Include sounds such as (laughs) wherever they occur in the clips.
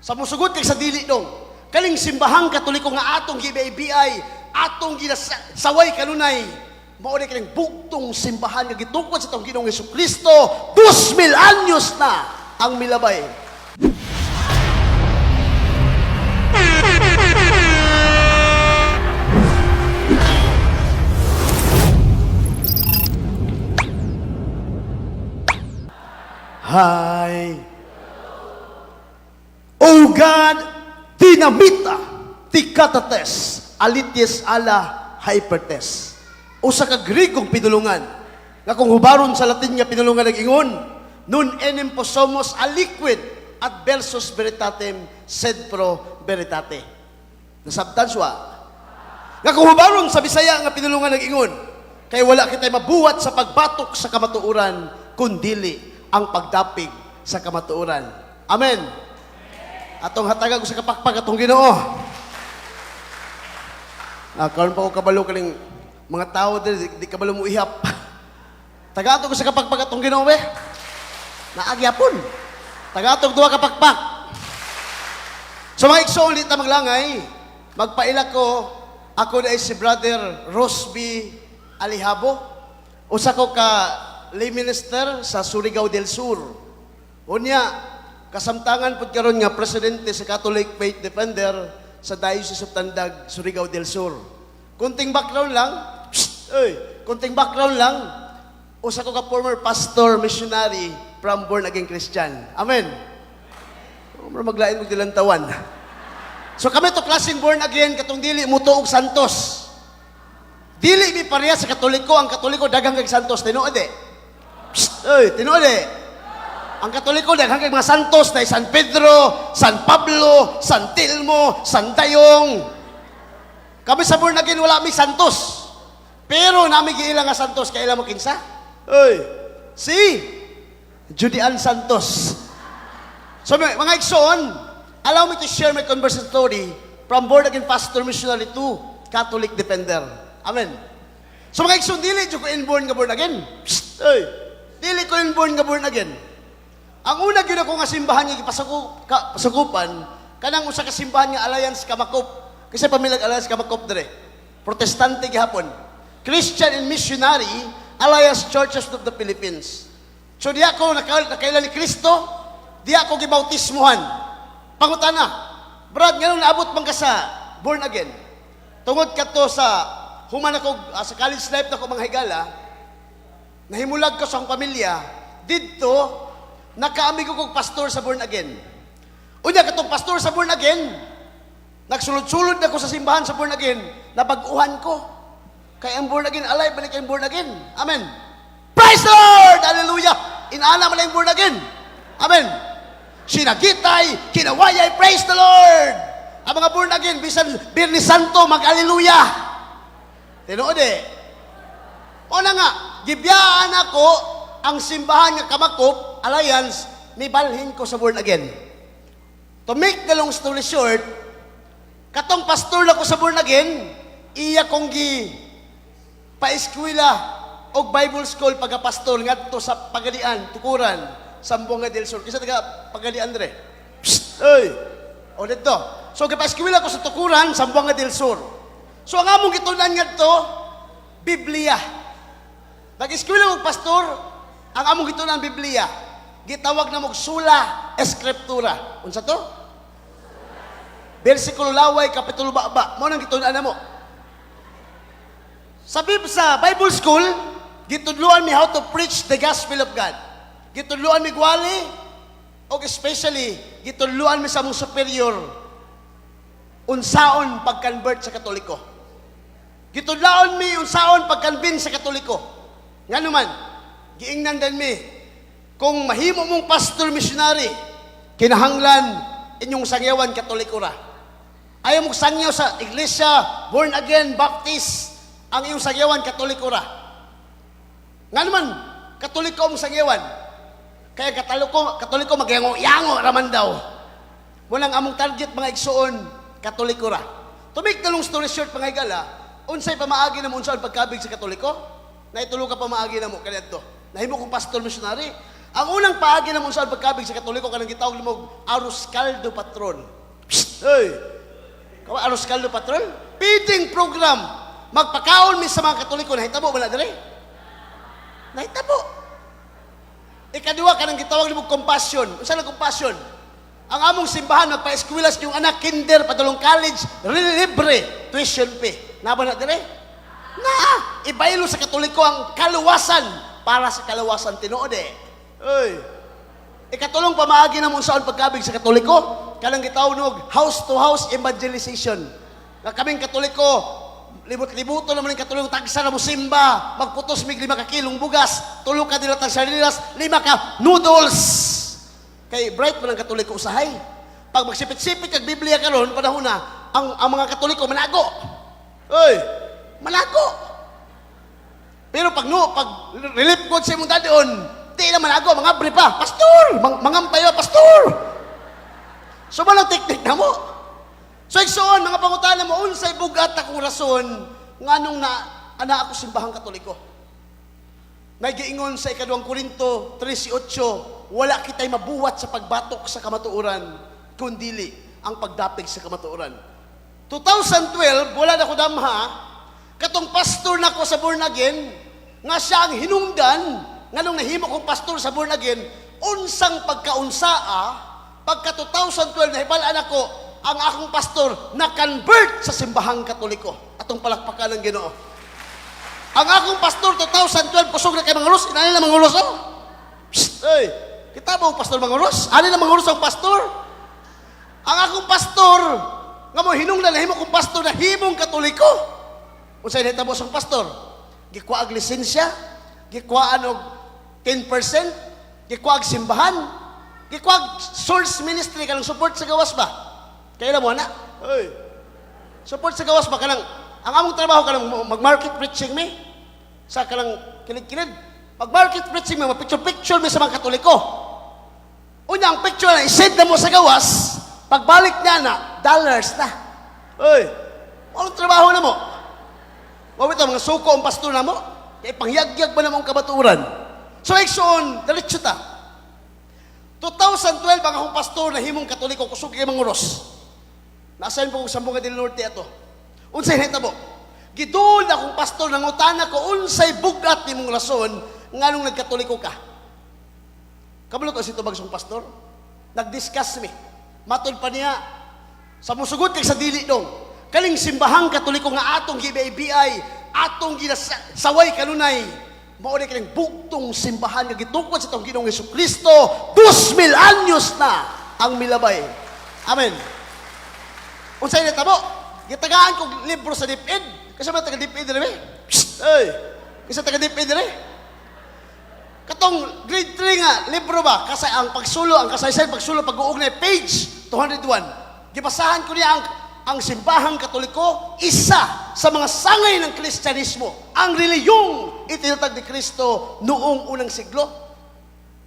Sa musugot kay sa dili dong. Kaling simbahang katoliko nga atong gibaybiay, atong ginasaway kanunay. Mao ni kaning bugtong simbahan nga gitukod sa tong Ginoong Kristo, 2000 anyos na ang milabay. Hi. O God, dinamita, tikatates, alities ala hypertes. Usa ka Grigong pinulungan, nga kung hubaron sa Latin nga pinulungan nag-ingon, nun enim posomos a liquid at versus veritatem sed pro veritate. Nasabtan siya. Nga kung hubaron sa Bisaya nga pinulungan nag-ingon, kay wala kitay mabuhat sa pagbatok sa kamatuuran, kundili ang pagdapig sa kamatuuran. Amen. Atong hatagan ko sa kapakpak atong Ginoo. Ah, karon pa ko kabalo kaning mga tao dili di, di kabalo mo ihap. (laughs) Taga ato ko sa kapakpak atong Ginoo be. Naagyapon. Taga atong duha kapakpak. So mga igsoon di ta maglangay, magpaila ko ako na si brother Rosby Alihabo. Usa ko ka lay minister sa Surigao del Sur. Unya, kasamtangan pud karon nga presidente sa Catholic Faith Defender sa Diocese of Tandag, Surigao del Sur. Kunting background lang, psst, oy, kunting background lang, usa ko ka former pastor, missionary from born again Christian. Amen. Umar maglain mo dilantawan. So kami to klaseng born again katong dili mo tuog santos. Dili mi pareha sa katoliko, ang katoliko dagang kag santos tinuod eh. Psst, oy, tinuod eh. Ang katoliko daghang kay mga santos na San Pedro, San Pablo, San Telmo, San Dayong. Kami sa born again wala mi santos. Pero nami giila nga santos kay mo kinsa? Oy, si Judian Santos. So mga mga igsoon, allow me to share my conversion story from born again pastor missionary to Catholic defender. Amen. So mga igsoon, dili jud ko inborn nga born again. Psst, oy. Dili ko inborn nga born again. Ang una gyud ako nga simbahan nga gipasakup ka, kanang usa ka simbahan nga Alliance Kamakop. Kasi pamilyag Alliance Kamakop dire. Protestante gihapon. Christian and Missionary Alliance Churches of the Philippines. So di ako naka, nakailan ni Kristo, di ako gibautismuhan. Pangutana, Brad, ngayon naabot man ka sa born again. Tungod ka to sa human ako, ah, sa college life na ko mga higala, nahimulag ko sa akong pamilya, dito, nakaamig ko kong pastor sa born again. Unya, katong pastor sa born again, nagsulod-sulod na ko sa simbahan sa born again, nabaguhan ko. Kaya ang born again, alive, balik ang born again. Amen. Praise the Lord! Hallelujah! Inaala mo lang born again. Amen. Sinagitay, kinawayay, praise the Lord! Ang mga born again, bisan Birni Santo, mag-Hallelujah! Tinuod eh. O na nga, gibiyaan ako ang simbahan nga Kamakop, Alliance, ni balhin ko sa born again. To make the long story short, katong pastor na ko sa born again, iya kong gi paeskwela og Bible school pagka-pastor ngadto sa Pagadian, Tukuran, Sambonga del Sur. Kisa taga Pagadian dire. Psst, oy. O dito. So gipaeskwela ko sa Tukuran, Sambonga del Sur. So ang among gitunan ngadto Biblia. Nag-eskwela og pastor, ang among gitunan Biblia. Gitawag na mog sula eskriptura. Unsa to? Bersikulo laway kapitulo baba. Mo nang gitunan namo. Sa Bib sa Bible School, gitudluan mi how to preach the gospel of God. Gitudluan mi gwali o especially gitudluan mi sa mong superior unsaon pag-convert sa Katoliko. Gitudlaon mi unsaon pag-convince sa Katoliko. Nga naman, giingnan din mi kung mahimo mong pastor missionary, kinahanglan inyong sangyawan Katoliko ra. Ayaw mong sangyaw sa iglesia, born again, baptist, ang iyong sangyawan Katoliko ra. Nga naman, Katoliko ang sangyawan. Kaya katoliko, katoliko magyango-yango raman daw. Walang among target mga igsoon, katoliko ra. To make the long story short, mga igala, unsay pamaagi na mo unsaon pagkabig sa katoliko? Na itulo ka pamaagi na mo, kanito. Nahimo kong pastor missionary, Ang unang paagi ng sa pagkabig sa Katoliko kanang gitawag mo Arus Caldo Patron. Psst! Hey! Kawa Arus Patron? Feeding program. Magpakaon mi sa mga Katoliko nahitabo ba na dire? Nahitabo. Ikaduwa kanang gitawag mo compassion. Unsa na compassion? Ang among simbahan magpa-eskwela sa yung anak kinder padulong college libre tuition fee. Naba na dire? Na, ibaylo sa Katoliko ang kaluwasan para sa kaluwasan tinuod eh. Oy. Ikatulong pamaagi na mong saan pagkabig sa Katoliko, kanang gitawag house to house evangelization. Nga kaming Katoliko, libot-libuto naman yung Katoliko, tagsa na mo simba, magputos mig lima ka bugas, tulo ka nila tag sardinas, lima ka noodles. Kay bright man ang Katoliko usahay. Pag magsipit-sipit kag Biblia karon panahon na, ang, ang mga Katoliko manago. Oy, manago. Pero pag no, pag relief God sa imong dadon, di naman ako, mga abri pa, pastor, mang, mangampay pa, pastor. So, malang teknik na mo. So, igsoon, mga pangutana mo, unsay bugat akong rason, nga nung na, ana ako simbahang katoliko. Naggiingon sa ikaduang Korinto 13.8, wala kitay mabuwat sa pagbatok sa kamatuoran, kundili ang pagdapig sa kamatuoran. 2012, wala na ko damha, katong pastor na ko sa born again, nga siya ang hinungdan, nga nung nahimo kong pastor sa born again, unsang pagkaunsaa, pagka 2012 nahibalaan ako, ang akong pastor na convert sa simbahang katoliko. Atong palakpakan ng ginoo. Ang akong pastor 2012 kusog na kay Mangulos, inani na Mangulos oh. Psst, hey, kita mo pastor Mangulos? Ani na Mangulos ang pastor? Ang akong pastor nga mo hinungdan na himo kong pastor na himong katoliko. Unsay nahitabo sa pastor? Gikuha ag lisensya, gikuhaan og 10%, gikuha ag simbahan, gikuha ag source ministry kanang support sa gawas ba? Kaya mo na? Hey. Support sa gawas ba kanang ang among trabaho kanang mag-market preaching mi sa kanang kilig-kilig. Mag-market preaching mi, picture-picture mi sa mga katoliko. Una, ang picture na isend na mo sa gawas, pagbalik niya na, dollars na. Uy, anong trabaho na mo? Mawit ang mga suko ang pastor na mo, kaya pangyagyag ba namang kabaturan? So, Exxon, diretso ta. 2012 ang akong pastor na himong katoliko, kusog kay Manguros. Nasaan po kong sambong ka din Norte ato. Unsay hitabo? Gidul na akong pastor nang utana ko unsay bugat ni mong rason nganong nagkatoliko ka. Kabalo ko si tubag song pastor. Nag-discuss mi. Matod pa niya sa musugot kay sa dili dong. Kaling simbahang katoliko nga atong gibay-biyay, atong ginasaway kanunay. Mao ni kaning bugtong simbahan nga gitukod sa tong Ginoong Kristo, 2000 anyos na ang milabay. Amen. Unsay na tabo? Gitagaan kog libro sa DepEd. Kasi ba taga DepEd dire? Psst! Hey! Kasi taga DepEd dire? Katong grade 3 nga, libro ba? Kasi ang pagsulo, ang kasaysayan pagsulo, pag-uugnay, page 201. Gibasahan ko niya ang, ang simbahang katoliko, isa sa mga sangay ng kristyanismo, ang reliyong itinatag ni Kristo noong unang siglo.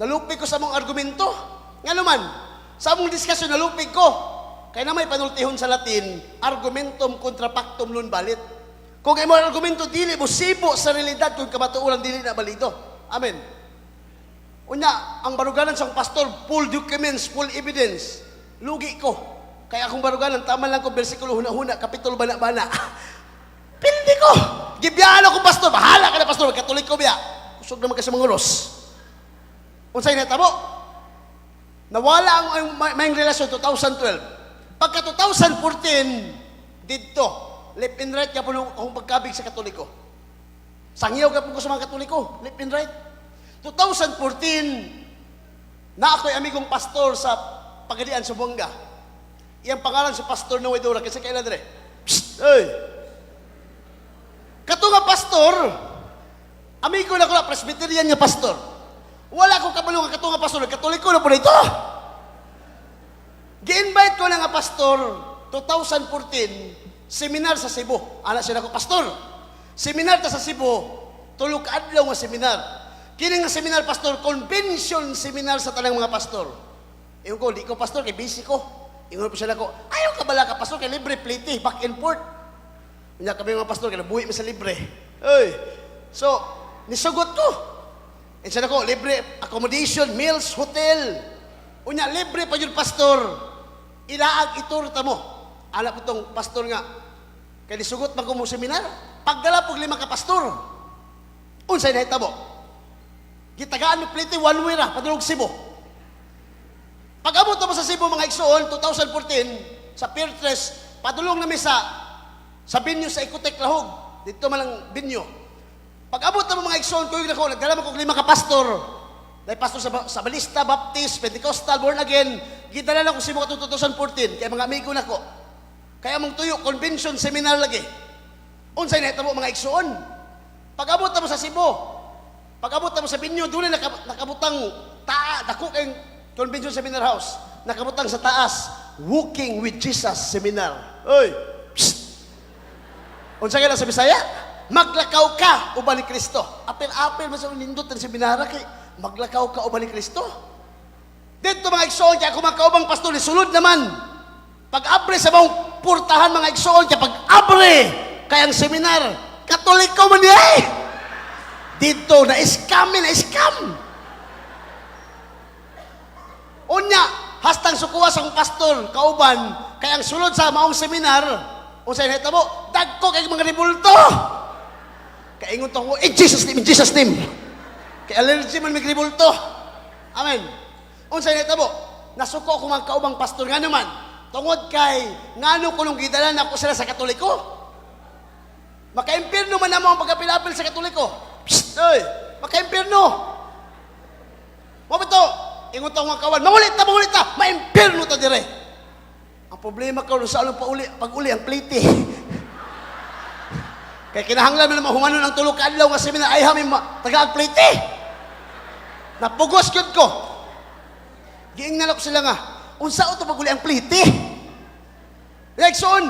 Nalupig ko sa mong argumento. Nga naman, sa mong diskusyon, nalupig ko. Kaya na may panultihon sa Latin, argumentum contra pactum non balit. Kung imo argumento dili mo sibo sa realidad kung kamatuoran dili na balito. Amen. Unya, ang baruganan sa pastor, full documents, full evidence. Lugi ko. Kaya akong baruganan, tama lang ko, versikulo huna-huna, kapitulo bana-bana. (laughs) Pildi ko. Gibiyaan ako, pastor. Bahala ka na, pastor. Katulik ko biya. Kusog naman kasi mga ulos. Unsay na tabo? Nawala ang, ang may, may relasyon 2012. Pagka 2014, dito, left and right ka po akong pagkabig sa katoliko. Sangyaw ka po ko sa mga katoliko, left and right. 2014, na ako'y amigong pastor sa Pagadian, Sumbonga. Iyang pangalan sa pastor Noe Dura, kasi kailan dire? Psst! Hey! Kato nga pastor, amigo na ko na, Presbyterian nga pastor. Wala ko kabalo nga kato nga pastor, katoliko na po na ito. Gi-invite ko na nga pastor, 2014, seminar sa Cebu. Ana siya na ko, pastor, seminar ta sa Cebu, tulog adlaw nga seminar. Kini nga seminar, pastor, convention seminar sa tanang mga pastor. Iyon ko, di ko pastor, kay busy ko. Ingon po siya na ko, ayaw ka bala ka pastor, kay libre plate, back and forth. Kanya kami mga pastor, kaya nabuhi mi sa libre. Ay, so, nisugot ko. Insa ko, libre accommodation, meals, hotel. Unya, libre pa yun, pastor. Ilaag iturta mo. Anak ko tong pastor nga. Kaya nisugot ko mo seminar. Pagdala pog lima ka pastor. Unsay nahitabo. Gitagaan mo plite one way ra, padulog Cebu. Pag abot na mo sa Cebu mga igsoon, 2014, sa Pier 3, padulong namin sa sa binyo sa Ikutek Lahog. Dito man lang binyo. Pag abot na mo mga igsoon, kuyo na ko, nagdala kong lima ka pastor. Dahil pastor sa, sa Balista, Baptist, Pentecostal, Born Again, gidala na ko Cebu katong 2014, kaya mga amigo na ko. Kaya mong tuyo, convention, seminar lagi. Unsay na mo mga igsoon. Pag abot na mo sa Cebu, pag abot na mo sa binyo, doon na nakab- nakabutang taa, dako kayong convention seminar house. Nakabutang sa taas, Walking with Jesus Seminar. Oy! Unsa ka sa Bisaya? Maglakaw ka uban ni Kristo. Apil-apil man sa nindot ang seminara kay maglakaw ka uban ni Kristo. Dito mga igsoon kaya kung makaubang pastor ni sulod naman. Pag abre sa mong purtahan mga igsoon kaya pag abre kayang seminar, katoliko man niya eh. Dito na scam na scam. Unya, hastang sukuha sa pastor, kauban, kaya ang sulod sa maong seminar, unsay na mo, dagko kay mga ribulto. Kaya ingon to ko, in Jesus name, in Jesus name. Kay allergy man may ribulto. Amen. Unsay na mo, nasuko ko mga kaubang pastor nga naman, tungod kay, ngano ko nung gidalan ako sila sa katoliko. Maka-impirno man namo ang pagkapilapil sa katoliko. Psst! Oy! Maka-impirno! Mo ba? Ingon mga kawan, mangulit ta, mangulit ta, maimpirno ta dire. Ang problema ka sa along pauli, pag uli ang plite. (laughs) Kaya kinahanglan mo naman humanon ang tulog kadlaw nga seminar ay hamin ma taga ang plite. Napugos gyud ko. Giingnan ako sila nga, unsa to pag uli ang plite? Like soon,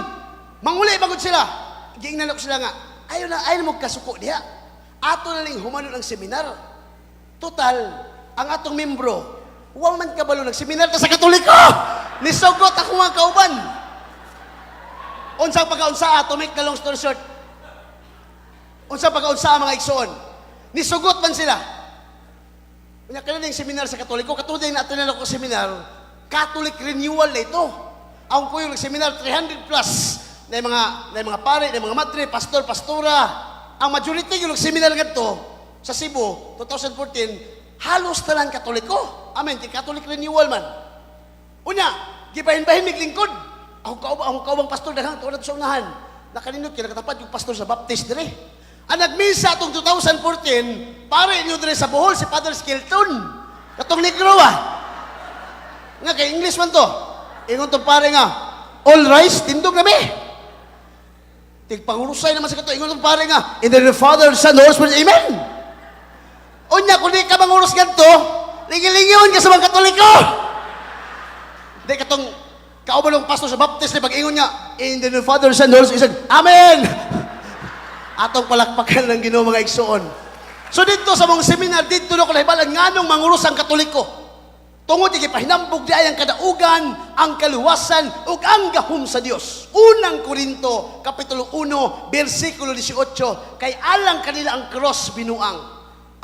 manguli bagod sila. Giingnan ako sila nga, ayaw na, na mo kasuko diha. Ato na lang humanon ang seminar. Total, ang atong membro, Huwag man kabalo nagseminar ka sa Katoliko. Nisugot ako mga kauban. Unsang pagkaunsa to make the long story short. Unsang pagkaunsa mga igsoon. Nisugot man sila. Unya kanang seminar sa Katoliko, katulad na natin na ako seminar, Catholic renewal na ito. Ang ko yung seminar 300 plus na mga na mga pare, na mga madre, pastor, pastora. Ang majority yung seminar ngadto sa Cebu 2014 halos talang Katoliko. Amen, ti Catholic renewal man. Unya, gibahin-bahin mig lingkod. Ako ka ako kaubang pastor daghang tuwa sa unahan. Nakaninot kaya nakatapat yung pastor sa Baptist dire. Ang nagmisa atong 2014, pare niyo dire sa Bohol si Father Skilton. Katong negro ah. Nga kay English man to. Ingon tong pare nga, all rice tindog na mi. Tigpangurusay naman sa kato. Ingon tong pare nga, in the Father, Son, Holy Spirit, Amen. Unya, kung mangurus ganito, lingi-lingiyon ka sa mga katoliko. Di katong kauban ng pastor sa Baptist, di pag-ingon niya, in the name Father, Son, Holy Spirit, Amen. Atong palakpakan ng ginoo mga igsoon. So dito sa mga seminar, dito na ko nahibalan nga nung mangurus ang katoliko. Tungod di pahinambog di ay ang kadaugan, ang kaluwasan, ug ang gahom sa Dios. Unang Korinto, Kapitulo 1, versikulo 18, kay alang kanila ang cross binuang.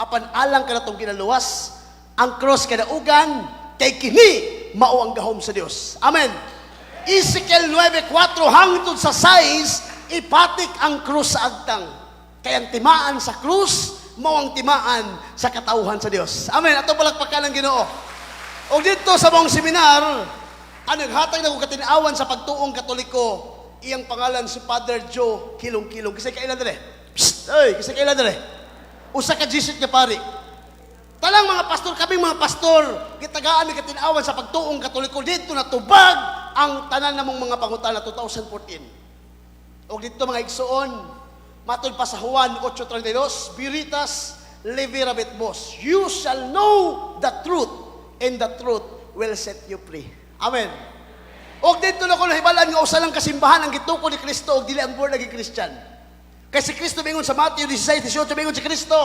Apan alang ka na itong kinaluwas, ang cross kadaugan, kay kini mao ang gahom sa Dios. Amen. Ezekiel 9.4 hangtod sa 6, ipatik ang krus sa agtang. Kaya ang timaan sa krus, mao ang timaan sa katauhan sa Dios. Amen. Ato palakpakan ng Ginoo. O dito sa mong seminar, ang naghatag na kong katinawan sa pagtuong katoliko, iyang pangalan si Father Joe Kilong-Kilong. Kasi kailan dere? Psst! Oy, kasi kailan dere? Usa ka jisit nga pari. Talang mga pastor, kaming mga pastor, gitagaan ni katinawan sa pagtuong katoliko, dito na tubag ang tanan namong mga pangutana 2014. O dito mga igsoon, matod pa sa Juan 8.32, Biritas, Levirabit Bos, You shall know the truth, and the truth will set you free. Amen. O dito na ko nahibalan nga usa lang kasimbahan ang gituko ni Kristo og dili ang born again Christian. Kay si Kristo mingon sa Matthew 16:18 mingon si Kristo,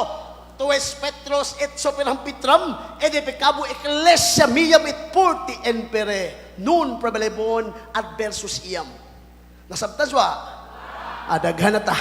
Tues Petros et soperam pitram, ed pecabo ecclesia miam et porti empere, nun prebalebon adversus iam. Nasabtan siya, adaghan ta.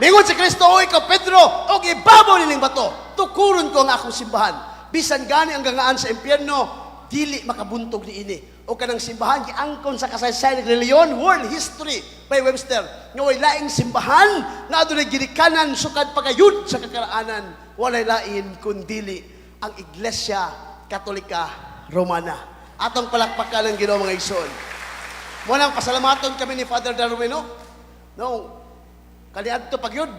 Mingon si Kristo, o ikaw Pedro, o ibabaw niling bato, tukuron ko ang akong simbahan. Bisan gani ang gangaan sa impyerno, dili makabuntog ni ini. O kanang simbahan, giangkon sa kasaysayan ng reliyon, world history, by Webster, nga way laing simbahan, na adunay ginikanan, sukad pagayud sa kakaraanan, walay lain kundili ang Iglesia Katolika Romana. Atong palakpakan ng Ginoo mga igsoon. Munang pasalamaton kami ni Father Darwin, no? No, kaniadto pag yun.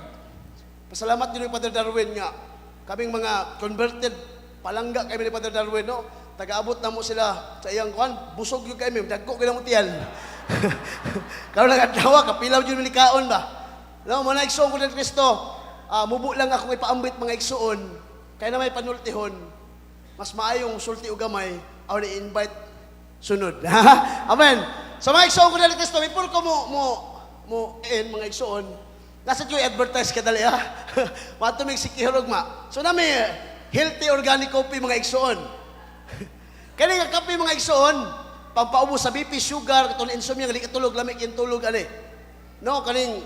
Pasalamat ni Father Darwin nga. Kaming mga converted, palangga kami ni Father Darwin, no? Tagaabot na mo sila sa iyang kwan, busog yung kami, dagko kailang mo tiyan. (laughs) Karon lang adlaw, kapilaw yun kaon ba? No, mga igsoon ko ng Kristo, ah, mubo lang ako ipaambit mga igsoon, kaya na may panultihon, mas maayong sulti o gamay, ako na-invite sunod. (laughs) Amen. Sa mga igsoon ko ng Kristo, puro ko mo, mo, mo, en, mga igsoon, nasa yung advertise ka dali ha. (laughs) Matumig si Kihorog ma. So na may healthy organic coffee mga igsoon. Kani nga kape mga igsoon, pampaubos sa BP, sugar, katong insomnia, nga di katulog, lamig yung tulog, ani. No, kaning